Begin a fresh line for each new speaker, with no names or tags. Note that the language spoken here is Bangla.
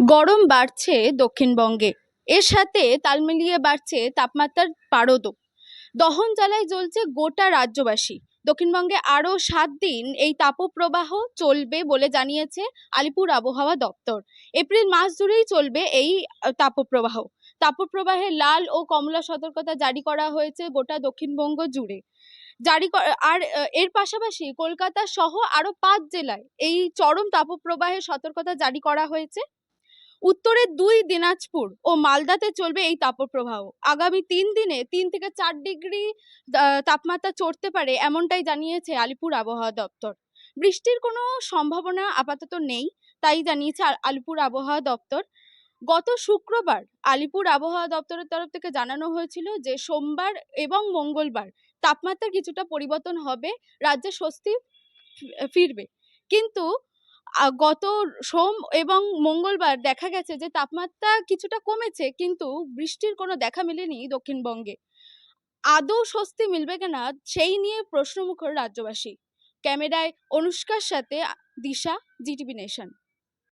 গরম বাড়ছে দক্ষিণবঙ্গে। এর সাথে তাল মিলিয়ে বাড়ছে তাপমাত্রার পারদও দহন জ্বালায় জ্বলছে গোটা রাজ্যবাসী। দক্ষিণবঙ্গে আরও সাত দিন এই তাপপ্রবাহ চলবে বলে জানিয়েছে আলিপুর আবহাওয়া দপ্তর। এপ্রিল মাস জুড়েই চলবে এই তাপপ্রবাহ। তাপপ্রবাহে লাল ও কমলা সতর্কতা জারি করা হয়েছে গোটা দক্ষিণবঙ্গ জুড়ে। জারি আর এর পাশাপাশি কলকাতা সহ আরও পাঁচ জেলায় এই চরম তাপপ্রবাহের সতর্কতা জারি করা হয়েছে। উত্তরের দুই দিনাজপুর ও মালদাতে চলবে এই তাপপ্রবাহ। আগামী তিন দিনে তিন থেকে চার ডিগ্রি তাপমাত্রা চড়তে পারে এমনটাই জানিয়েছে আলিপুর আবহাওয়া দপ্তর। বৃষ্টির কোনো সম্ভাবনা আপাতত নেই, তাই জানিয়েছে আলিপুর আবহাওয়া দপ্তর। গত শুক্রবার আলিপুর আবহাওয়া দপ্তরের তরফ থেকে জানানো হয়েছিল যে সোমবার এবং মঙ্গলবার তাপমাত্রার কিছুটা পরিবর্তন হবে, রাজ্যে স্বস্তি ফিরবে। কিন্তু গত সোম এবং মঙ্গলবার দেখা গেছে যে, তাপমাত্রা কিছুটা কমেছে কিন্তু বৃষ্টির কোনো দেখা মেলেনি দক্ষিণবঙ্গে। আদৌ স্বস্তি মিলবে কিনা সেই নিয়ে প্রশ্নমুখর রাজ্যবাসী। ক্যামেরায় অনুষ্কার সাথে দিশা, জিটিভি নেশন।